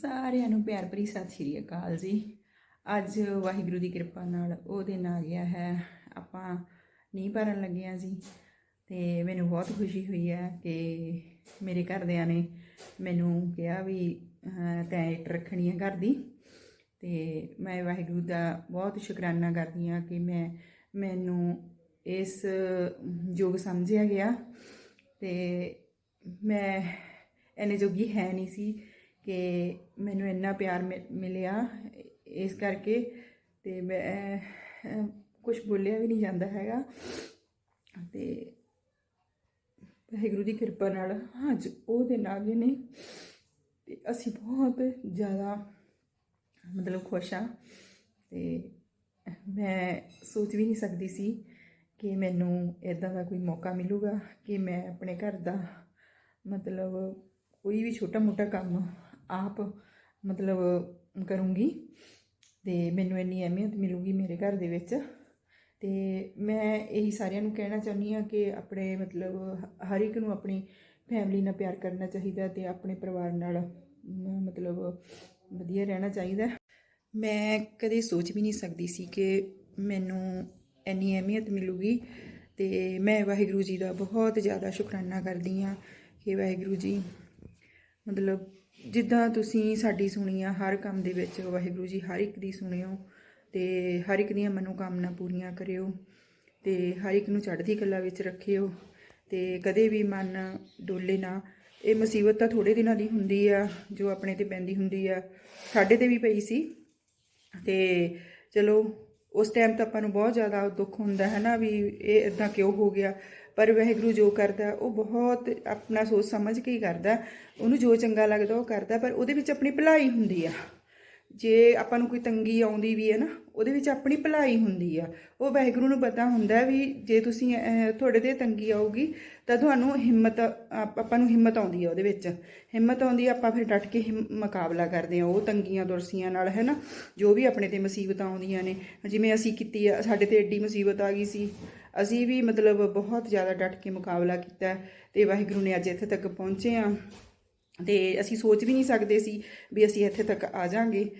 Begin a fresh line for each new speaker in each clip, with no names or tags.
ਸਾਰਿਆਂ ਨੂੰ ਪਿਆਰ ਭਰੀ ਸਤਿ ਸ਼੍ਰੀ ਅਕਾਲ ਜੀ। ਅੱਜ ਵਾਹਿਗੁਰੂ ਦੀ ਕਿਰਪਾ ਨਾਲ ਉਹ ਦਿਨ ਆ ਗਿਆ ਹੈ। ਆਪਾਂ ਨੀਂਹ ਭਰਨ ਲੱਗੇ ਹਾਂ ਜੀ ਤੇ ਮੈਨੂੰ ਬਹੁਤ ਖੁਸ਼ੀ ਹੋਈ ਹੈ ਕਿ ਮੇਰੇ ਘਰਦਿਆਂ ਨੇ ਮੈਨੂੰ ਕਿਹਾ ਵੀ ਅਹ, ਤੈਂ ਇੱਟ ਰੱਖਣੀ ਹੈ ਘਰ ਦੀ। ਤੇ ਮੈਂ ਵਾਹਿਗੁਰੂ ਦਾ ਬਹੁਤ ਸ਼ੁਕਰਾਨਾ ਕਰਦੀ ਹਾਂ ਕਿ ਮੈਂ ਮੈਨੂੰ ਇਸ ਯੋਗ ਸਮਝਿਆ ਗਿਆ। ਤੇ ਮੈਂ ਇੰਨੇ ਜੋਗੀ ਹੈ ਨਹੀਂ ਸੀ ਕਿ ਮੈਨੂੰ ਇੰਨਾ ਪਿਆਰ ਮਿ- ਮਿਲਿਆ ਇਸ ਕਰਕੇ ਤੇ ਮੈਂ ਕੁਝ ਬੋਲਿਆ ਵੀ ਨਹੀਂ ਜਾਂਦਾ ਹੈਗਾ। ਤੇ ਵਾਹਿਗੁਰੂ ਦੀ ਕਿਰਪਾ ਨਾਲ ਅੱਜ ਉਹ ਦਿਨ ਆ ਗਏ ਨੇ ਤੇ ਅਸੀਂ ਬਹੁਤ ਜ਼ਿਆਦਾ ਮਤਲਬ ਖੁਸ਼ ਹਾਂ। ਤੇ ਮੈਂ ਸੋਚ ਵੀ ਨਹੀਂ ਸਕਦੀ ਸੀ ਕਿ ਮੈਨੂੰ ਇਦਾਂ ਦਾ ਕੋਈ ਮੌਕਾ ਮਿਲੂਗਾ ਕਿ ਮੈਂ ਆਪਣੇ ਘਰ ਦਾ ਮਤਲਬ ਕੋਈ ਵੀ ਛੋਟਾ ਮੋਟਾ ਕੰਮ ਆਪ ਮਤਲਬ ਕਰੂੰਗੀ ਤੇ ਮੈਨੂੰ ਇੰਨੀ ਅਹਿਮੀਅਤ ਮਿਲੂਗੀ ਮੇਰੇ ਘਰ ਦੇ ਵਿੱਚ। ਤੇ ਮੈਂ ਇਹੀ ਸਾਰਿਆਂ ਨੂੰ ਕਹਿਣਾ ਚਾਹੁੰਦੀ ਹਾਂ ਕਿ ਆਪਣੇ ਮਤਲਬ ਹਰ ਇੱਕ ਨੂੰ ਆਪਣੀ ਫੈਮਿਲੀ ਨਾਲ ਪਿਆਰ ਕਰਨਾ ਚਾਹੀਦਾ ਤੇ ਆਪਣੇ ਪਰਿਵਾਰ ਨਾਲ ਮਤਲਬ ਵਧੀਆ ਰਹਿਣਾ ਚਾਹੀਦਾ। ਮੈਂ ਕਦੇ ਸੋਚ ਵੀ ਨਹੀਂ ਸਕਦੀ ਸੀ ਕਿ ਮੈਨੂੰ ਇੰਨੀ ਅਹਿਮੀਅਤ ਮਿਲੂਗੀ ਤੇ ਮੈਂ ਵਾਹਿਗੁਰੂ ਜੀ ਦਾ ਬਹੁਤ ਜ਼ਿਆਦਾ ਸ਼ੁਕਰਾਨਾ ਕਰਦੀ ਹਾਂ ਕਿ ਵਾਹਿਗੁਰੂ ਜੀ ਮਤਲਬ ਜਿੱਦਾਂ ਤੁਸੀਂ ਸਾਡੀ ਸੁਣੀ ਆ, ਹਰ ਕੰਮ ਦੇ ਵਿੱਚ ਵਾਹਿਗੁਰੂ ਜੀ ਹਰ ਇੱਕ ਦੀ ਸੁਣਿਓ ਤੇ ਹਰ ਇੱਕ ਦੀਆਂ ਮਨੋਕਾਮਨਾ ਪੂਰੀਆਂ ਕਰਿਓ ਤੇ ਹਰ ਇੱਕ ਨੂੰ ਚੜ੍ਹਦੀ ਕਲਾ ਵਿੱਚ ਰੱਖਿਓ ਤੇ ਕਦੇ ਵੀ ਮਨ ਡੋਲੇ ਨਾ। ਇਹ ਮੁਸੀਬਤ ਤਾਂ ਥੋੜੇ ਦਿਨਾਂ ਦੀ ਹੁੰਦੀ ਆ, ਜੋ ਆਪਣੇ ਤੇ ਪੈਂਦੀ ਹੁੰਦੀ ਆ। ਸਾਡੇ ਤੇ ਵੀ ਪਈ ਸੀ ਤੇ ਚਲੋ, ਉਸ ਟਾਈਮ ਤਾਂ ਆਪਾਂ ਨੂੰ ਬਹੁਤ ਜ਼ਿਆਦਾ ਦੁੱਖ ਹੁੰਦਾ ਹੈ ਨਾ ਵੀ ਇਹ ਇਦਾਂ ਕਿਉਂ ਹੋ ਗਿਆ? ਪਰ ਵਾਹਿਗੁਰੂ ਜੋ ਕਰਦਾ, ਉਹ ਬਹੁਤ ਆਪਣਾ ਸੋਚ ਸਮਝ ਕੇ ਹੀ ਕਰਦਾ। ਉਹਨੂੰ ਜੋ ਚੰਗਾ ਲੱਗਦਾ, ਉਹ ਕਰਦਾ, ਪਰ ਉਹਦੇ ਵਿੱਚ ਆਪਣੀ ਭਲਾਈ ਹੁੰਦੀ ਆ। ਜੇ ਆਪਾਂ ਨੂੰ ਕੋਈ ਤੰਗੀ ਆਉਂਦੀ ਵੀ ਹੈ ਨਾ, ਉਹਦੇ ਵਿੱਚ ਆਪਣੀ ਭਲਾਈ ਹੁੰਦੀ ਆ। ਉਹ ਵਾਹਿਗੁਰੂ ਨੂੰ ਪਤਾ ਹੁੰਦਾ ਵੀ ਜੇ ਤੁਸੀਂ ਤੁਹਾਡੇ ਤੇ ਤੰਗੀ ਆਊਗੀ, ਤਾਂ ਤੁਹਾਨੂੰ ਹਿੰਮਤ, ਆਪਾਂ ਨੂੰ ਹਿੰਮਤ ਆਉਂਦੀ ਆ ਉਹਦੇ ਵਿੱਚ। ਹਿੰਮਤ ਆਉਂਦੀ ਆ, ਆਪਾਂ ਫਿਰ ਡਟ ਕੇ ਹਿੰਮ- ਮੁਕਾਬਲਾ ਕਰਦੇ ਆ, ਉਹ ਤੰਗੀਆਂ ਦੁਰਸੀਆਂ ਨਾਲ, ਹੈ ਨਾ? ਜੋ ਵੀ ਆਪਣੇ ਤੇ ਮੁਸੀਬਤਾਂ ਆਉਂਦੀਆਂ ਨੇ। ਜਿਵੇਂ ਅਸੀਂ ਕੀਤੀ ਆ, ਸਾਡੇ ਤੇ ਐਡੀ ਮੁਸੀਬਤ ਆ ਗਈ ਸੀ। ਅਸੀਂ ਵੀ ਮਤਲਬ ਬਹੁਤ ਜ਼ਿਆਦਾ ਡਟ ਕੇ ਮੁਕਾਬਲਾ ਕੀਤਾ ਤੇ ਵਾਹਿਗੁਰੂ ਨੇ ਅੱਜ ਇੱਥੇ ਤੱਕ ਪਹੁੰਚੇ ਆ ਤੇ ਅਸੀਂ ਸੋਚ ਵੀ ਨਹੀਂ ਸਕਦੇ ਸੀ ਵੀ ਅਸੀਂ ਇੱਥੇ ਤੱਕ ਆ ਜਾਾਂਗੇ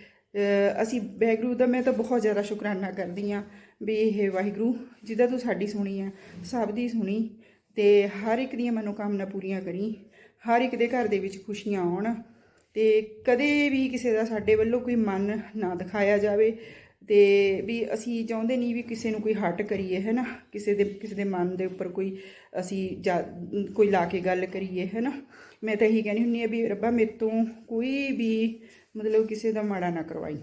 ਅਸੀਂ ਵਾਹਿਗੁਰੂ ਦਾ ਮੈਂ ਤਾਂ ਬਹੁਤ ਜ਼ਿਆਦਾ ਸ਼ੁਕਰਾਨਾ ਕਰਦੀ ਆ ਵੀ ਇਹ ਵਾਹਿਗੁਰੂ ਜਿਹਦਾ ਤੂੰ ਸਾਡੀ ਸੁਣੀ ਆ ਸਭ ਦੀ ਸੁਣੀ ਤੇ ਹਰ ਇੱਕ ਦੀਆਂ ਮਨੋਕਾਮਨਾ ਪੂਰੀਆਂ ਕਰੀ, ਹਰ ਇੱਕ ਦੇ ਘਰ ਦੇ ਵਿੱਚ ਖੁਸ਼ੀਆਂ ਆਉਣ ਤੇ ਕਦੇ ਵੀ ਕਿਸੇ ਦਾ ਸਾਡੇ ਵੱਲੋਂ ਕੋਈ ਮਨ ਨਾ ਦਿਖਾਇਆ ਜਾਵੇ ਤੇ ਵੀ ਅਸੀਂ ਚਾਹੁੰਦੇ ਨਹੀਂ ਵੀ ਕਿਸੇ ਨੂੰ ਕੋਈ ਹੱਟ ਕਰੀਏ ਹੈ ਨਾ ਕਿਸੇ ਦੇ ਕਿਸੇ ਦੇ ਮਨ ਦੇ ਉੱਪਰ ਕੋਈ ਅਸੀਂ ਜਾ- ਕੋਈ ਲਾ ਕੇ ਗੱਲ ਕਰੀਏ ਹੈ ਨਾ ਮੈਂ ਤਾਂ ਇਹੀ ਕਹਿੰਦੀ ਹੁੰਦੀ ਆ ਵੀ ਰੱਬਾ ਮੇਰੇ ਤੋਂ ਕੋਈ ਵੀ ਮਤਲਬ ਕਿਸੇ ਦਾ ਮਾੜਾ ਨਾ ਕਰਵਾਈ।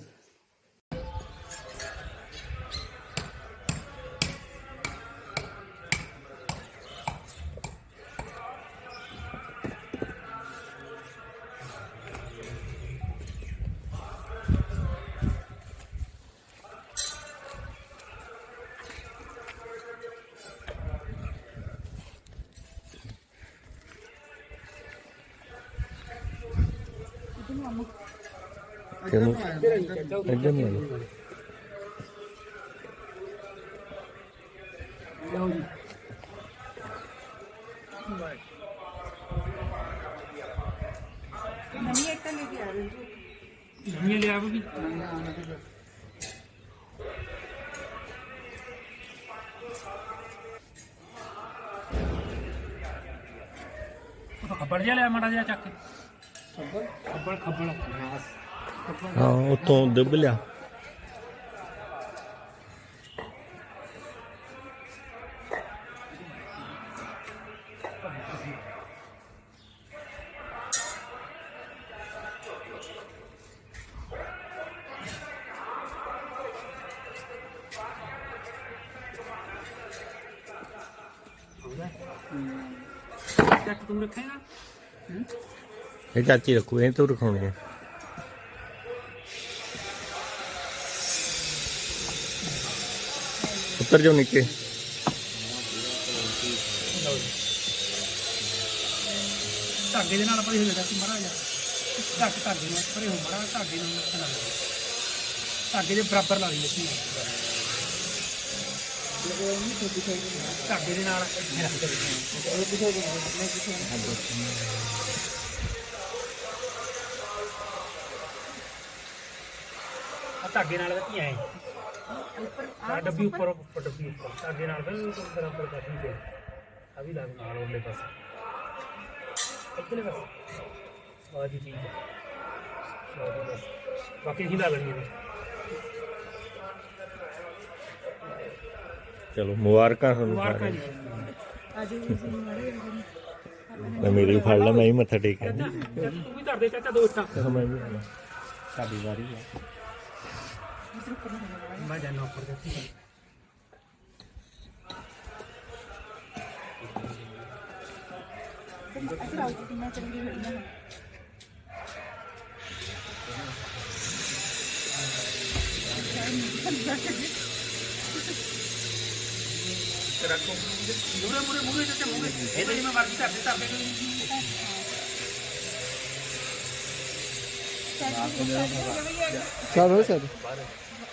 ਇੱਧਰ ਨਹੀਂ ਆਉਣਾ
ਨਵੀਂ ਇੱਟਾਂ ਲੈ ਕੇ ਆ ਰਹੇ
ਨਵੀਆਂ ਲਿਆ ਵੀ ਖੱਬੜ ਜਿਹਾ ਲਿਆ ਮਾੜਾ ਜਿਹਾ ਚੱਕ। ਖੱਬੜ? ਖੱਬੜ ਖੱਬੜ।
ਹਾਂ ਉਤੋਂ ਦੁੱਬ ਲਿਆ।
ਚੱਕ ਤੂੰ ਰੱਖੇਗਾ?
ਇਹ ਚਾਚੀ ਰੱਖੂ ਇਹ ਤੂੰ ਰਖਾਉਣੀ ਹੈ। ਉੱਤਰ ਜਾਓ ਨੀਚੇ
ਧਾਗੇ ਦੇ ਨਾਲ ਪਰੇ ਹੋ ਜਾਂਦਾ ਸੀ ਮਾੜਾ ਜਿਹਾ ਧਾਗੇ ਨਾਲ ਪਰੇ ਹੋ ਮਾੜਾ ਧਾਗੇ ਨਾਲ ਮੱਥਾ ਲਾ ਲਓ। ਧਾਗੇ ਦੇ ਬਰਾਬਰ ਲਾ ਲਈ ਅਸੀਂ। ਧਾਗੇ ਦੇ ਨਾਲ।
ਧਾਗੇ ਨਾਲ ਧੀਆਂ ਐ। ਆ ਡੱਬੀ ਉੱਪਰ ਉੱਪਰ ਡੱਬੀ ਉੱਪਰ। ਧਾਗੇ ਨਾਲ ਬਿਲਕੁਲ ਬਰਾਬਰ ਕਰਨੀ ਤੇ ਆ ਵੀ ਲੱਗ ਨਾਲ ਉਹਲੇ ਪਾਸੇ। ਇੱਧਰਲੇ ਪਾਸੇ। ਆ ਜੀ ਠੀਕ ਹੈ। ਆ ਜੀ ਬਸ। ਬਾਕੀ ਹੀ ਲੱਗਣੀ ਹੈ
ਚਲੋ ਮੁਬਾਰਕਾਂ ਤੁਹਾਨੂੰ
ਮੁਬਾਰਕਾਂ ਜੀ
ਨੂੰ। ਮੈਂ ਮੇਰੇ ਵੀ ਫੜ ਲਾ ਮੈਂ ਹੀ ਮੱਥਾ ਟੇਕਿਆ
ਤੂੰ ਵੀ ਧਰ ਦੇ ਚਾਚਾ ਦੋ ਇੱਟਾਂ।
ਮੈਂ ਵੀ ਸਾਡੀ ਵਾਰੀ ਹੈ।
ਮੈਂ ਜਾਣਾ ਉੱਪਰ ਦੇਖੀ
ਅੱਛਾ ਆਓ ਤੁਸੀਂ ਮੈਂ ਚੰਗੀ ਹੋਈ ਨਾ
ਰੱਖੋ ਮੂਰੇ ਮੂਰੇ ਮੂਰੇ ਚਾਚਾ ਮੂਰੇ ਇਹ ਤਾਂ ਜਿਵੇਂ ਮਰਜ਼ੀ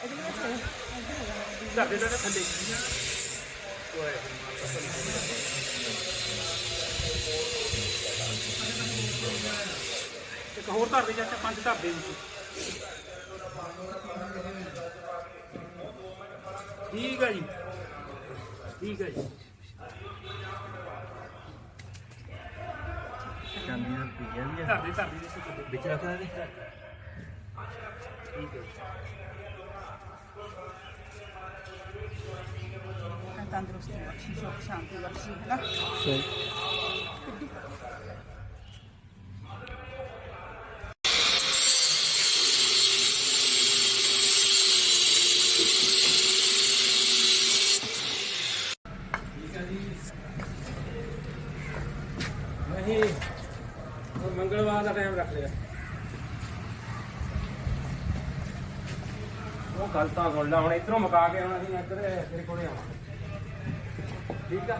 ਧਰ ਦੇ ਦੇ ਦੇ ਚਾਚਾ ਥੱਲੇ ਇੱਕ ਹੋਰ ਧਰ ਦੇ ਚਾਚਾ ਪੰਜ ਧਰ ਦੇ ਵਿੱਚ। ਠੀਕ ਹੈ ਜੀ। ਠੀਕ ਹੈ ਜੀ। ਧਰ ਦੇ ਧਰ ਦੇ ਵਿੱਚ। ਰੱਖ ਦੇ ਠੀਕ ਹੈ
ਤੰਦਰੁਸਤੀ ਬਖਸ਼ੀ ਸੁਖ ਸ਼ਾਂਤੀ ਬਖਸ਼ੀ ਹੈ ਨਾ
ਸਰ
ਨਹੀਂ ਉਹ ਮੰਗਲਵਾਰ ਦਾ ਟਾਈਮ ਰੱਖ ਲਿਆ ਉਹ ਗੱਲ ਤਾਂ ਸੁਣ ਲੈ ਹੁਣ ਇਧਰੋਂ ਮੁਕਾ ਕੇ ਹੁਣ ਅਸੀਂ ਇੱਧਰ ਤੇਰੇ ਕੋਲੇ ਆਵਾਂਗੇ। ਠੀਕ ਆ?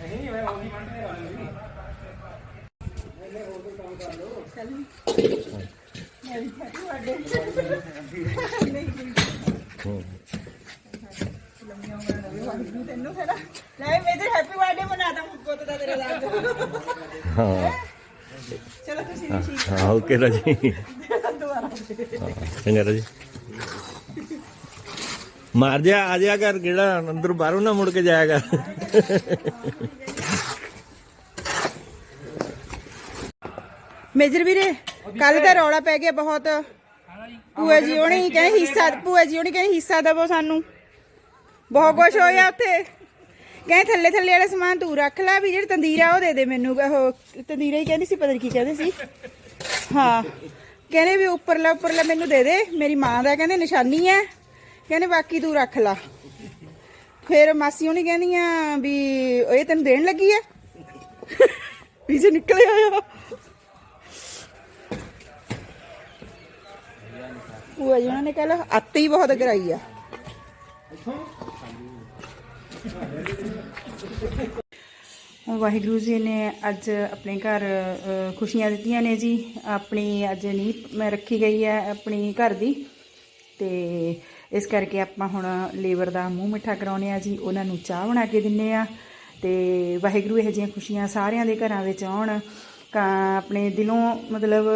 ਨਹੀਂ ਮੈਂ ਉਹਦੀ ਮੰਡੀ ਨਹੀਂ
ਚੱਲ ਮੈਂ ਵੀ ਹੈਪੀ ਬਰਥਡੇ ਨਹੀਂ ਨਹੀਂ
ਹੂੰ।
ਲੰਮੀਆਂ ਉਮਰਾਂ ਦੇ ਵਾਹਿਗੁਰੂ ਤੈਨੂੰ ਫਿਰ ਲੈ ਮੇਰੇ ਹੈਪੀ ਬਰਥਡੇ ਮਨਾਦਾ ਪੁੱਤ ਦਾ ਤੇਰੇ ਨਾਲ
ਹਾਂ
ਚਲੋ ਤੁਸੀਂ ਵੀ ਠੀਕ
ਹਾਂ ਓਕੇ ਰਾਜੀ। ਚੰਗਾ ਰਾਜੀ? ਮਾਰ ਜਾ, ਆ ਜਾ ਕਰ ਕਿਹੜਾ, ਅੰਦਰ ਬਾਹਰੋਂ ਨਾ ਮੁੜ ਕੇ ਜਾਇਆ ਕਰ।
ਮੇਜਰ ਵੀਰੇ ਕੱਲ ਤਾਂ ਰੌਲਾ ਪੈ ਗਿਆ ਬਹੁਤ। ਭੂਆ ਜੀ ਉਹਨੇ ਕਹਿੰਦੇ ਹਿੱਸਾ, ਭੂਆ ਜੀ ਉਹਨੇ ਕਹਿੰਦੇ ਹਿੱਸਾ ਦਵੋ ਸਾਨੂੰ। ਬਹੁਤ ਕੁਝ ਹੋਇਆ ਉੱਥੇ। ਕਹਿੰਦੇ ਥੱਲੇ ਥੱਲੇ ਵਾਲਾ ਸਮਾਨ ਤੂੰ ਰੱਖ ਲੈ ਵੀ ਜਿਹੜਾ ਤੰਦੀਰਾ ਉਹ ਦੇ ਦੇ ਮੈਨੂੰ। ਉਹ ਤੰਦੀਰਾ ਹੀ ਕਹਿੰਦੀ ਸੀ, ਪਤਾ ਨਹੀਂ ਕੀ ਕਹਿੰਦੇ ਸੀ। ਹਾਂ। ਕਹਿੰਦੇ ਵੀ ਉੱਪਰਲਾ ਉੱਪਰਲਾ ਮੈਨੂੰ ਦੇ ਦੇ, ਮੇਰੀ ਮਾਂ ਦਾ ਕਹਿੰਦੇ ਨਿਸ਼ਾਨੀ ਹੈ। ਕਹਿੰਦੇ ਬਾਕੀ ਤੂੰ ਰੱਖ ਲਾ। ਫਿਰ ਮਾਸੀ ਉਹਨੇ ਕਹਿੰਦੀਆਂ ਵੀ ਇਹ ਤੈਨੂੰ ਦੇਣ ਲੱਗੀ ਹੈ? ਵੀ ਜੇ ਨਿਕਲਿਆ ਆ ਉਹ ਜੀ ਉਹਨਾਂ ਨੇ ਕਹਿ ਕੱਲ ਅੱਤ ਹੀ ਬਹੁਤ ਕਰਾਈ ਆ। ਵਾਹਿਗੁਰੂ ਜੀ ਨੇ ਅੱਜ ਆਪਣੇ ਘਰ ਖੁਸ਼ੀਆਂ ਦਿੱਤੀਆਂ ਨੇ ਜੀ। ਆਪਣੀ ਅੱਜ ਨੀਂਹ ਮੈਂ ਰੱਖੀ ਗਈ ਹੈ ਆਪਣੀ ਘਰ ਦੀ। ਤੇ ਇਸ ਕਰਕੇ ਆਪਾਂ ਹੁਣ ਲੇਬਰ ਦਾ ਮੂੰਹ ਮਿੱਠਾ ਕਰਾਉਨੇ ਆ ਜੀ। ਉਹਨਾਂ ਨੂੰ ਚਾਹ ਬਣਾ ਕੇ ਦਿੰਨੇ ਆ ਤੇ ਵਾਹਿਗੁਰੂ ਇਹੋ ਜਿਹੀਆਂ ਖੁਸ਼ੀਆਂ ਸਾਰਿਆਂ ਦੇ ਘਰਾਂ ਵਿੱਚ ਆਉਣ। ਆਪਣੇ ਦਿਲੋਂ ਮਤਲਬ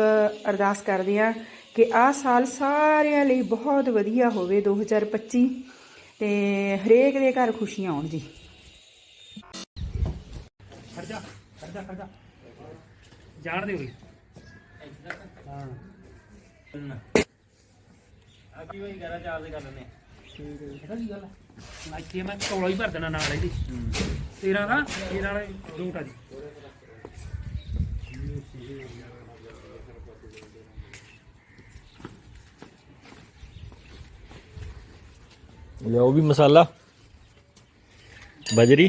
ਅਰਦਾਸ ਕਰਦੇ ਆ ਕਿ ਆਹ ਸਾਲ ਸਾਰਿਆਂ ਲਈ ਬਹੁਤ ਵਧੀਆ ਹੋਵੇ 2025 ਤੇ ਹਰੇਕ ਦੇ ਘਰ ਖੁਸ਼ੀਆਂ ਆਉਣ ਜੀ।
ਜਾ ਖੜ ਜਾ ਖੜ ਜਾ। ਜਾਣ ਦੇ ਉਰੇ ਹਾਂ।
ਆ ਕੀ ਹੋਈ ਕਰਾ ਚਾਰ ਦੇ ਕਰ ਲੈਨੇ
ਇਹਦਾ ਕੀ ਗੱਲ ਹੈ ਇੱਥੇ ਮੈਂ ਕੌਲਾ ਹੀ ਭਰ ਦੇਣਾ ਨਾਲ ਇਹਦੀ। 13 ਦਾ 13 ਵਾਲੇ ਰੂਟ ਆ ਜੀ।
ਲਿਆਓ ਵੀ ਮਸਾਲਾ। ਬਜਰੀ।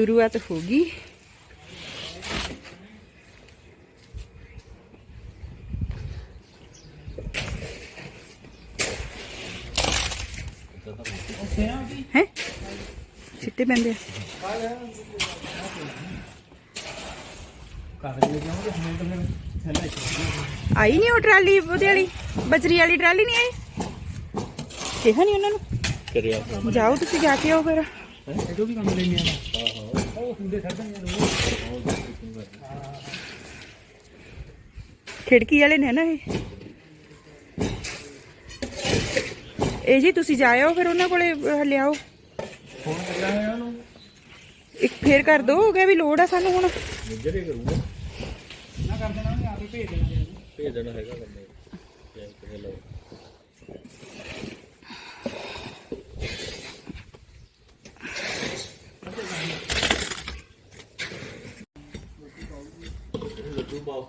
ਸ਼ੁਰੂਆਤ ਹੋ ਗਈ ਹੈ ਛਿੱਟੇ ਪੈਂਦੇ ਆਈ ਨਹੀਂ ਉਹ ਟਰਾਲੀ ਉਹਦੇ ਵਾਲੀ ਬਜਰੀ ਵਾਲੀ ਟਰਾਲੀ ਨਹੀਂ ਆਈ ਕਿਹਾ ਨਹੀਂ ਉਹਨਾਂ ਨੂੰ
ਕਰਿਆ
ਜਾਓ ਤੁਸੀਂ ਜਾ ਕੇ ਆਓ ਫਿਰ
ਇਹਦੋਂ ਵੀ ਕੰਮ ਲੈਣੇ ਆ ਛੱਡ ਦਿੰਦੇ ਨੇ
ਖਿੜਕੀ ਵਾਲੇ ਨੇ ਨਾ ਇਹ? ਇਹ ਜੀ ਤੁਸੀਂ ਜਾਇਓ ਫਿਰ ਉਹਨਾਂ ਕੋਲੇ ਅਹ, ਲਿਆਓ।
ਫੋਨ ਕਰਿਆ ਹੋਇਆ ਉਹਨੂੰ।
ਇੱਕ ਫੇਰ ਕਰ ਦੋ ਹੋ ਗਿਆ ਵੀ ਲੋੜ ਆ ਸਾਨੂੰ ਹੁਣ।
ਨਿਜਰੇ ਕਰੂਗਾ।
ਨਾ ਕਰ ਦੇਣਾ ਉਹਨੇ ਆਪੇ ਭੇਜ ਦੇਣਾ।
ਭੇਜ ਦੇਣਾ ਹੈਗਾ ਬੰਦੇ ਜੈ ਕਿਸੇ ਲੋ ਲੱਡੂ ਪਾਓ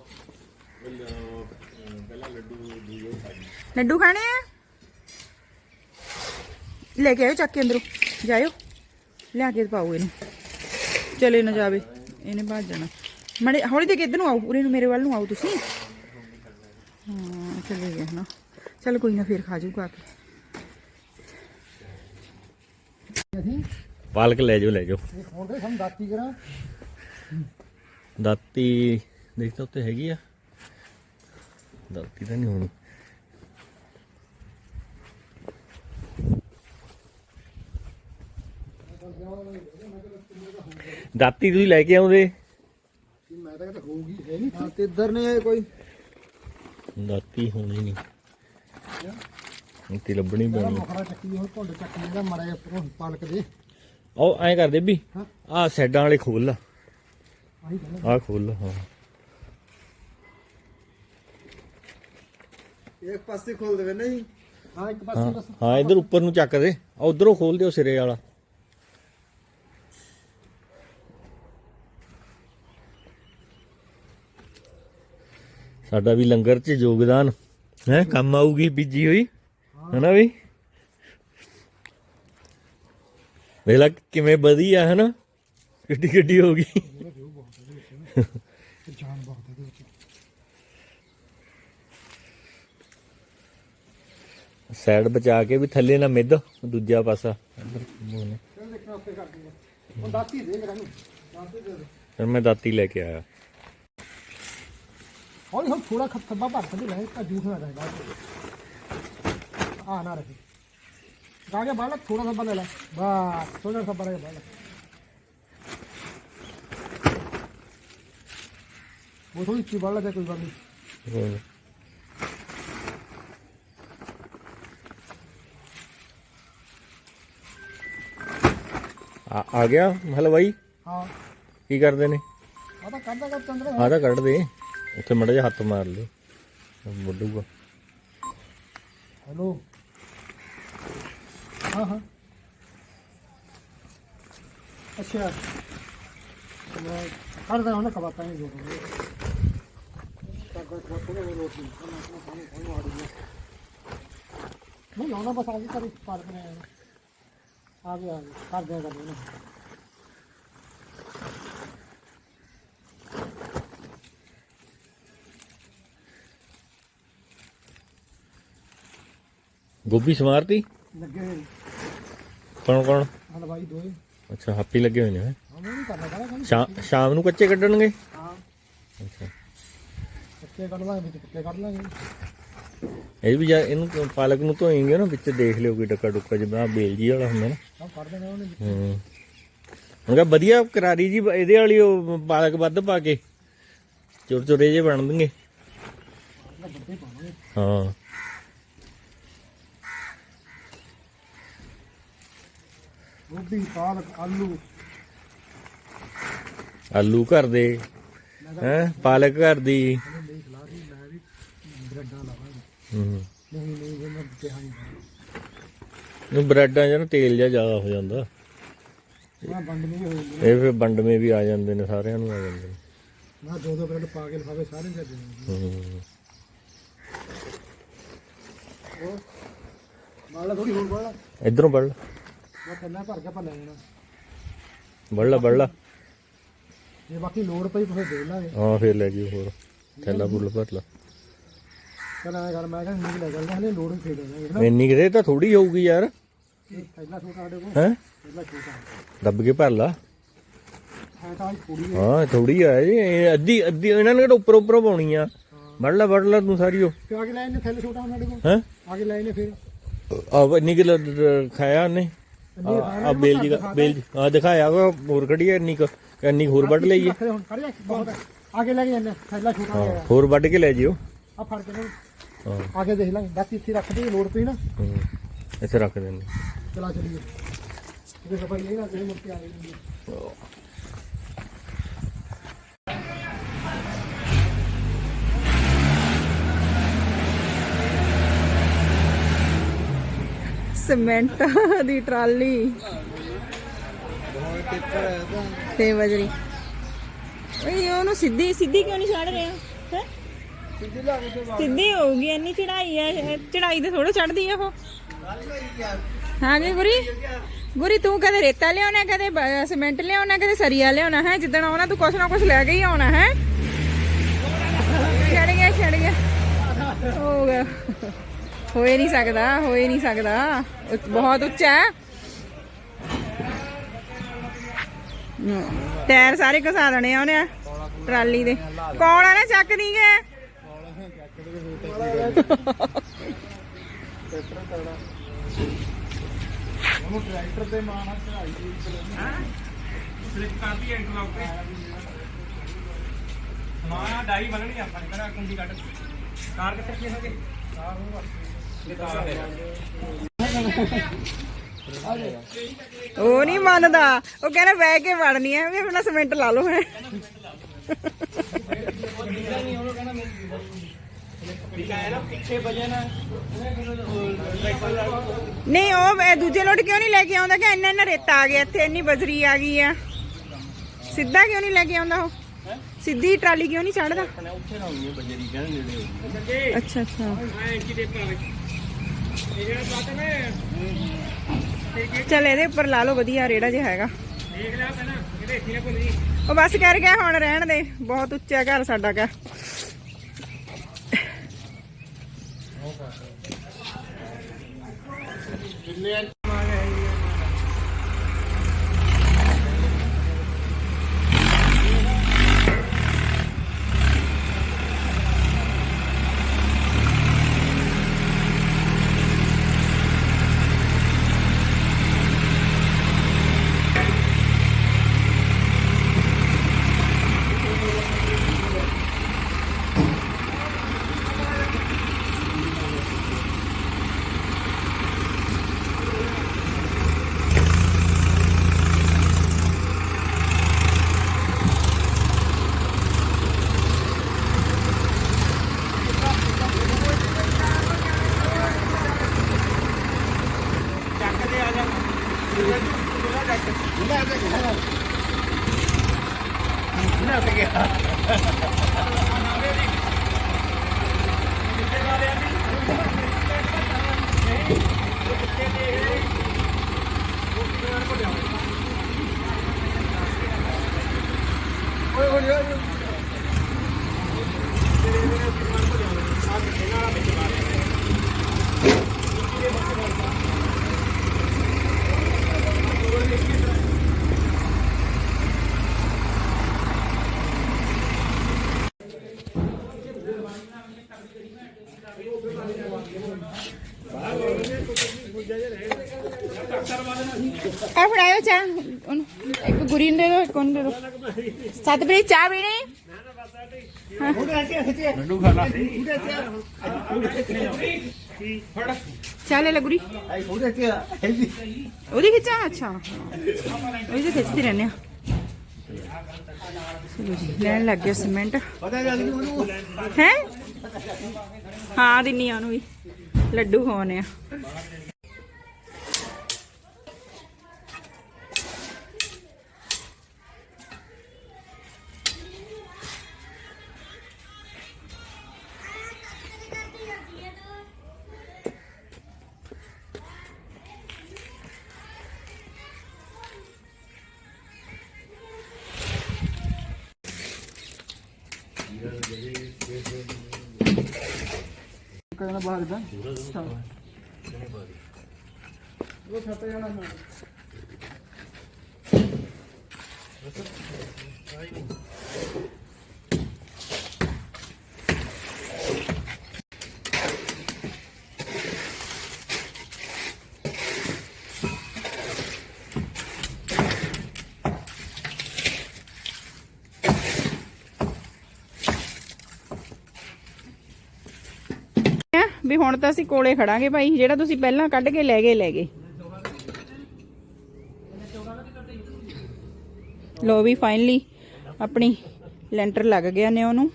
ਪਹਿਲਾਂ ਲੱਡੂ ਦੂਜੋ ਖਾਣੀ
ਲੱਡੂ ਖਾਣੇ ਆ? ਲੈ ਕੇ ਆਇਓ ਚੱਕ ਕੇ ਅੰਦਰੋਂ। ਜਾਇਓ। ਲਿਆ ਕੇ ਪਾਓ ਇਹਨੂੰ। ਚਲੇ ਨਾ ਜਾਵੇ। ਇਹਨੇ ਭੱਜ ਜਾਣਾ। ਮੜੇ ਹੌਲੀ ਦੇ ਕੇ ਇੱਧਰ ਨੂੰ ਆਓ। ਉਰੇ ਨੂੰ ਮੇਰੇ ਵੱਲ ਨੂੰ ਆਓ ਤੁਸੀਂ। ਹਾਂ ਚਲੇ ਗਏ ਨਾ ਚਲ ਕੋਈ ਨਾ ਫੇਰ ਖਾ ਜਾਊਗਾ ਆ ਕੇ।
ਪਾਲਕ ਲੈ ਜਾਓ ਲੈ ਜਾਓ।
ਤੇ ਸਾਨੂੰ ਦਾਤੀ ਕਰਾਂ।
ਦਾਤੀ ਦੇਖ ਤਾਂ ਉੱਤੇ ਹੈਗੀ ਆ। ਦਾਤੀ ਤਾਂ ਨਹੀਂ ਹੋਣੀ। ਦਾਤੀ ਤੁਸੀਂ ਲੈ ਕੇ ਆਉਂਦੇ?
ਮੈਂ ਤਾਂ ਕਹਿੰਦਾ ਹੋਊਗੀ ਹੈ ਨਹੀਂ ਹਾਂ ਤੇ ਇੱਧਰ ਨਹੀਂ ਆਏ ਕੋਈ?
ਦਾਤੀ ਹੋਣੀ ਨਹੀਂ। ਇੱਥੇ ਲੱਭਣੀ ਪੈਣੀ।
ਮੋਖਰਾ ਚੱਕੀ ਉਹ ਢੁੰਡ ਚੱਕੀ ਜਿਹੜਾ ਮੜਾ ਜਿਹਾ ਉੱਪਰੋਂ ਪਾਲਕ ਦੇ।
ਉਹ ਐਂ ਕਰਦੇ ਵੀ
ਹਾਂ।
ਆਹ ਸਾਈਡਾਂ ਵਾਲੇ ਖੋਲ ਲਾ।
ਆਹ
ਖੋਲ ਲਾ ਹਾਂ।
ਇੱਕ ਪਾਸੇ ਖੋਲ ਦੇਵੇ ਨਹੀਂ? ਹਾਂ ਇੱਕ ਪਾਸੇ
ਹਾਂ। ਇਧਰ ਉੱਪਰ ਨੂੰ ਚੱਕ ਦੇ। ਆ ਉਧਰੋਂ ਖੋਲ ਦਿਓ ਸਿਰੇ ਵਾਲਾ। ਸਾਡਾ ਵੀ ਲੰਗਰ 'ਚ ਯੋਗਦਾਨ ਹੈ ਕੰਮ ਆਊਗੀ ਬੀਜੀ ਹੋਈ ਹੈਨਾ ਵੀ? ਵੇਲਾ ਕਿਵੇਂ ਵਧੀਆ ਹੈ ਨਾ ਕਿੱਡੀ ਕਿੱਡੀ ਹੋ ਗਈ।
ਜਾਨ ਬਹੁਤ
ਸਾਈਡ ਬਚਾ ਕੇ ਵੀ ਥੱਲੇ ਨਾ ਮਿੱਧ ਦੂਜਾ ਪਾਸਾ। ਫਿਰ ਮੈਂ ਦਾਤੀ ਲੈ ਕੇ ਆਇਆ।
ਹੌਲੀ ਹੌਲੀ ਥੋੜਾ ਖੱਬਾ ਭਰ ਕੇ ਲੈ ਤਾਂ ਜੂਠ ਨਾ ਰਹੇ ਬਾਅਦ ਆ ਨਾ ਰੱਖੀ आगे बालक थोड़ा सा बना ला बस थोड़ा सा बना बालक वो थोड़ी सी बालक है कोई बात नहीं
ਹੋਰ। ਆ ਆ ਗਿਆ ਹਲਵਾਈ
हाँ
ਕੀ ਕਰਦੇ ਨੇ
आता करता कर चंद्र
ਆ ਤਾਂ ਕੱਢ ਦੇ ਉੱਥੇ ਮੜਾ ਜਿਹਾ ਹੱਥ ਮਾਰ ਲਈ। ਵੱਡੂਗਾ
ਹੈਲੋ। ਹਾਂ ਹਾਂ। ਅੱਛਾ। ਮੈਂ ਕਰਦਾ ਹਾਂ ਨਾ ਕਬਾਤਾਂ ਹੀ ਜੋੜ। ਦੇ ਤਾਂ ਕੋਈ ਨਹੀਂ ਰੋਟੀ ਮੈਂ ਪਾਣੀ ਪਾਣੀ ਆੜੀ ਨਹੀਂ ਲਾਉਣਾ ਬਸ ਆ ਕਰੀ ਪਾਰਕ ਨੇ ਆ ਗਿਆ ਕਰ ਦੇ ਕਰ
ਗੋਭੀ ਸਮਾਰਤੀ
ਲੱਗੇ ਹੋਏ।
ਕੌਣ ਕੌਣ?
ਹਲਵਾਈ ਦੋਏ।
ਅੱਛਾ ਹਾਪੀ ਲੱਗੇ ਹੋਏ ਨੇ ਹੈਂ?
ਹਮੇ ਨਹੀਂ ਕਰਨਾ ਕਰਾ
ਕੰਮ। ਸ਼ਾਮ ਨੂੰ ਕੱਚੇ ਕੱਢਣਗੇ?
ਹਾਂ।
ਅੱਛਾ।
ਪੱਕੇ ਕੱਢ ਲਾਂਗੇ ਵਿੱਚ ਪੱਕੇ ਕੱਢ ਲਾਂਗੇ।
ਇਹ ਵੀ ਜਾਂ ਇਹਨੂੰ ਪਾਲਕ ਨੂੰ ਧੋਏਂਗੇ ਨਾ ਵਿੱਚ ਦੇਖ ਲਿਓ ਕੋਈ ਡੱਕਾ ਡੁੱਕਾ ਜਿਵੇਂ ਆਹ ਬੇਲ ਜੀ ਵਾਲਾ ਹੁੰਦਾ ਨਾ।
ਸਭ ਕੱਢ ਦੇਣਾ ਉਹਨੇ
ਵਿੱਚ। ਹੂੰ। ਮੈਂ ਵਧੀਆ ਕਰਾਰੀ ਜੀ ਇਹਦੇ ਵਾਲੀ ਉਹ ਪਾਲਕ ਵੱਧ ਪਾ ਕੇ। ਚੁਰ ਚੁਰੇ ਜੇ ਬਣ ਦੇਣਗੇ। ਹਾਂ।
ਗੋਭੀ ਪਾਲਕ ਆਲੂ।
ਆਲੂ ਘਰ ਦੇ ਹੈ? ਪਾਲਕ ਘਰ ਦੀ।
ਨਹੀਂ ਖਲਾ ਰਹੀ ਮੈਂ ਵੀ ਬ੍ਰੈਡਾਂ ਲਾਵਾਂਗਾ
ਹੂੰ।
ਨਹੀਂ ਨਹੀਂ ਇਹ ਮੈਂ ਕਿਹਾ ਨਹੀਂ
ਨੂੰ ਬ੍ਰੈਡਾਂ ਨਾ ਤੇਲ ਜਿਹਾ ਜ਼ਿਆਦਾ ਹੋ ਜਾਂਦਾ।
ਮੈਂ ਬੰਦ ਨਹੀਂ ਹੋ ਜਾਂਦੀ
ਇਹ ਫਿਰ ਵੰਡਵੇਂ ਵੀ ਆ ਜਾਂਦੇ ਨੇ ਸਾਰਿਆਂ ਨੂੰ ਆ ਜਾਂਦੇ ਨੇ।
ਮੈਂ ਦੋ ਦੋ ਬ੍ਰੈਡ ਪਾ ਕੇ ਲਿਫਾਵੇ ਸਾਰੇ ਦੇ ਦੇਣੇ
ਹੂੰ।
ਉਹ ਮਾਲਾ ਥੋੜੀ ਹੋਰ ਬਾਲਾ
ਇਧਰੋਂ ਵੜ ਲਾ
ਮੈਂ ਥੱਲੇ ਭਰ ਕੇ ਆਪਾਂ ਲੈ ਜਾਣਾ।
ਵੜ ਲਾ ਵੜ ਲਾ।
ਜੇ ਬਾਕੀ ਲੋੜ ਪਈ ਤੁਸੀਂ ਦੇ ਲਾਂਗੇ।
ਹਾਂ ਫਿਰ ਲੈ ਜਿਓ ਹੋਰ। ਥੈਲਾ ਫੁੱਲ ਭਰ ਲਾ।
ਚਲ ਐਂ ਕਰ ਮੈਂ ਕਹਿੰਦਾ ਨਹੀਂ ਲੈ ਚੱਲਦੇ ਹਲੇ ਲੋੜ ਹੀ ਫੇਰ ਦੇਣਾ
ਇੰਨੀ ਕਿਤੇ ਤਾਂ ਥੋੜੀ ਹੋਊਗੀ ਯਾਰ।
ਇਹ ਪਹਿਲਾ ਛੋਟਾ ਸਾਡੇ ਕੋਲ।
ਹੈ?
ਪਹਿਲਾ ਛੋਟਾ।
ਦੱਬ ਕੇ ਭਰ ਲਾ।
ਹੈ ਥੋੜੀ
ਆ ਜੀ ਇਹ ਅੱਧੀ ਅੱਧੀ ਇਹਨਾਂ ਨੇ ਕਿਹੜਾ ਉੱਪਰ ਉੱਪਰ ਪਾਉਣੀ ਆ। ਵੜ ਲਾ ਵੜ ਲਾ ਤੂੰ ਸਾਰੀ ਉਹ।
ਆਗੇ ਲਾਈਨ ਨੇ ਥੱਲੇ ਛੋਟਾ ਸਾਡੇ ਕੋਲ।
ਹੈ?
ਆਗੇ ਲਾਈਨ ਨੇ ਫਿਰ।
ਆ ਇੰਨੀ ਕਿਲੋ ਖਾਇਆ ਉਹਨੇ। ਆ ਬੇਲ ਜੀ ਦਾ- ਬੇਲ ਜੀ ਆ ਦਿਖਾਇਆ ਵਾ ਹੋਰ ਖੜੀ ਆ ਇੰਨੀ ਕੁ ਇੰਨੀ ਕੁ ਹੋਰ ਵੱਢ
ਰੱਖ ਦੇ ਹੁਣ ਕਰ ਬਹੁਤ ਹੈ। ਲੈ ਕੇ ਜਾਂਦੇ ਥੱਲਾ ਛੋਟਾ
ਹਾਂ
ਹੋਇਆ
ਹੋਰ ਵੱਢ ਕੇ ਲੈ ਜਿਓ।
ਆ ਫੜ ਕੇ ਨਾ
ਹਾਂ।
ਦੇਖ ਲਾਂਗੇ ਬਾਕੀ ਇੱਥੇ ਰੱਖ ਦੇ ਲੋੜ ਪਈ ਨਾ।
ਹੂੰ। ਇੱਥੇ ਰੱਖ ਦਿੰਦੇ।
ਚਲਾ ਚਲੀਏ। ਕਿਤੇ ਸਫ਼ਾਈ ਨਹੀਂ ਨਾ ਕਿਸੇ ਮੁੜ ਕੇ ਆ ਗਈ
ਸੀਮੈਂਟ ਦੀ ਟਰਾਲੀ। ਤੇ ਬਜਰੀ। ਓਏ ਉਹਨੂੰ ਸਿੱਧੀ ਸਿੱਧੀ ਕਿਉਂ ਨਹੀਂ ਛੱਡ ਰਹੇ? ਹੈ? ਸਿੱਧੀ ਹੋਊਗੀ, ਇੰਨੀ ਚੜਾਈ ਹੈ ਚੜਾਈ ਤੇ ਥੋੜਾ ਚੜਦੀ ਆ ਉਹ। ਹਾਂ ਜੀ, ਗੁਰੀ। ਗੁਰੀ, ਤੂੰ ਕਦੇ ਰੇਤਾ ਲਿਆਉਣਾ, ਕਦੇ ਬ- ਸੀਮੈਂਟ ਲਿਆਉਣਾ, ਕਦੇ ਸਰੀਆ ਲਿਆਉਣਾ, ਹੈ? ਜਿੱਦਣ ਆਉਣਾ, ਤੂੰ ਕੁਛ ਨਾ ਕੁਛ ਲੈ ਕੇ ਹੀ ਆਉਣਾ, ਹੈ? ਛੜ ਗਿਆ ਛੜ ਗਿਆ। ਹੋ ਗਿਆ। ਹੋਏ ਨਹੀਂ ਸਕਦਾ, ਹੋਏ ਨਹੀਂ ਸਕਦਾ। ਬਹੁਤ ਉੱਚਾ ਹੈ। ਟਾਇਰ ਸਾਰੇ ਘਸਾ ਦੇਣੇ ਆ ਉਹਨੇ ਟਰਾਲੀ ਦੇ। ਕੌਣ ਆ ਨਾ ਚੱਕ ਦੀ ਗਏ
ਉਹਨੂੰ ਟਰੈਕਟਰ ਤੇ ਮਾਣਾ ਚੜਾਈ ਦੀ
ਸਲਿੱਪ ਕਰਦੀ ਇੰਟਰਲੌਕ ਤੇ ਮਾਂ ਡਾਈ ਬੰਨਣੀ ਆਪਾਂ ਕਰਾ ਕੁੰਡੀ ਕੱਢ। ਕਾਰ ਕਿੱਥੇ ਕੀ ਹੋਗੇ ਕਾਰ
ਉਹ ਨਹੀਂ ਮੰਨਦਾ। ਉਹ ਕਹਿੰਦਾ ਬਹਿ ਕੇ ਵੜਨੀ ਹੈ ਵੀ ਆਪਣਾ ਸਿਮੈਂਟ ਲਾ ਲਓ ਹੈ ਨਹੀਂ ਉਹ ਦੂਜੇ ਲੋਟ ਕਿਉਂ ਨਹੀਂ ਲੈ ਕੇ ਆਉਂਦਾ? ਕਿ ਇੰਨਾ ਇੰਨਾ ਰੇਤਾ ਆ ਗਿਆ ਇੱਥੇ ਇੰਨੀ ਬਜਰੀ ਆ ਗਈ ਆ। ਸਿੱਧਾ ਕਿਉਂ ਨਹੀਂ ਲੈ ਕੇ ਆਉਂਦਾ ਉਹ? ਸਿੱਧੀ ਟਰਾਲੀ ਕਿਉਂ ਨਹੀਂ ਚੜਦਾ? ਅੱਛਾ ਅੱਛਾ। ਚੱਲ ਇਹਦੇ ਉੱਪਰ ਲਾ ਲਓ ਵਧੀਆ ਰੇੜਾ ਜਿਹਾ ਹੈਗਾ।
ਦੇਖ ਲਿਆ ਪਹਿਲਾਂ ਇਹਦੇ ਇੱਥੇ ਨਾ ਭੁੱਲੀ
ਉਹ ਬਸ ਕਰ ਗਿਆ ਹੁਣ ਰਹਿਣ ਦੇ ਬਹੁਤ ਉੱਚਾ ਘਰ ਸਾਡਾ ਕਾ। ਆ ਫੜਾਇਓ ਚਾਹ ਉਹਨੂੰ ਇੱਕ ਗੁਰੀ ਨੂੰ ਦੇ ਦੇ? ਦਿਓ ਸਤਿਪ੍ਰੀਤ ਚਾਹ ਪੀਣੀ? ਖਿਚਾ ਲੈ ਲਗੁਰੀ
ਆਈ ਉਹਦੇ
ਖਿਚਾ ਅੱਛਾ। ਉਹਦੀ ਤਾਂ ਖਿੱਚਦੀ ਰਹਿੰਦੇ ਆ। ਚਲੋ ਜੀ ਲੈਣ ਲੱਗ ਗਿਆ ਸੀਮੈਂਟ। ਹੈ? ਹਾਂ ਦਿੰਨੀ ਆ ਉਹਨੂੰ ਵੀ। ਲੱਡੂ ਖਵਾਉਣੇ ਆ।
ਬਾਹਰ ਦਾ ਉਹ ਛੱਟ ਜਾਣਾ
ਆ ਵੀ ਹੁਣ ਤਾਂ ਅਸੀਂ ਕੋਲੇ ਖੜਾਂਗੇ ਭਾਈ ਜਿਹੜਾ ਤੁਸੀਂ ਪਹਿਲਾਂ ਕੱਢ ਕੇ ਲੈ ਗਏ ਲੈ ਗਏ। ਲੋ ਵੀ ਫਾਈਨਲੀ ਆਪਣੀ ਲੈਂਟਰ ਲੱਗ ਗਿਆ ਨੇ ਉਹਨੂੰ।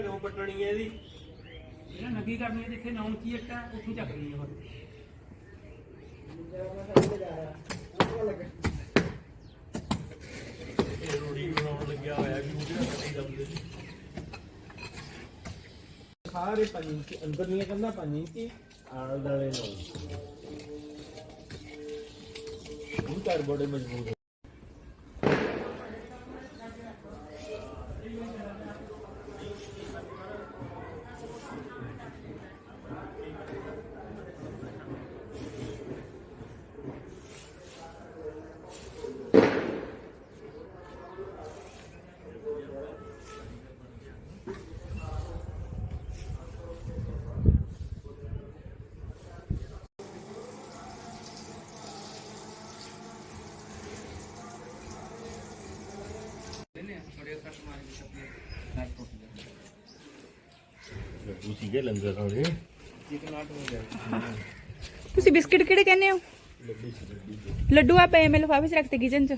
ਨੌ ਪੱਟਣੀ ਹੈ ਇਹਦੀ।
ਇਹਨਾਂ ਨੱਗੀ ਕਰਨੀ ਹੈ ਜਿੱਥੇ ਨਾਉਂ ਕੀ ਇੱਕ ਹੈ ਉੱਥੋਂ ਚੱਕਣੀ ਹੈ। ਬਸ
ਇਹ ਰੋੜੀ ਬਣਾਉਣ ਲੱਗਿਆ ਹੋਇਆ ਵੀ ਉਹਦੇ ਨਾਲ ਕੱਢੀ
ਸਾਰੇ ਪੰਜ ਇੰਚ ਅੰਦਰ ਨਹੀਂ ਕਰਨਾ ਪੰਜ ਇੰਚ ਆਲ ਦਾਲੇ ਨੂੰ
ਉਹ ਘਰ ਬੜੇ ਮਜ਼ਬੂਤ ਹੈ। ਲੱਡੂ ਸੀਗੇ ਲੰਗਰ ਵਾਲੇ
ਤੁਸੀਂ ਬਿਸਕਿਟ ਕਿਹੜੇ ਕਹਿੰਦੇ ਹੋ ਲੱਡੂ ਆ ਪਏ ਮੈਂ ਲਿਫਾਫੇ 'ਚ ਰੱਖਤੇ ਕਿਚਨ 'ਚ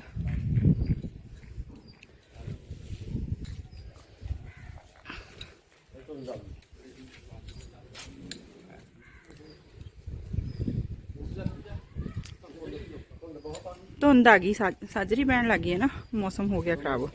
ਧੁੰਦ ਆ ਗਈ ਸਾ- ਸਾਜਰੀ ਪੈਣ ਲੱਗੀ ਹੈ ਨਾ ਮੌਸਮ ਹੋ ਗਿਆ ਖਰਾਬ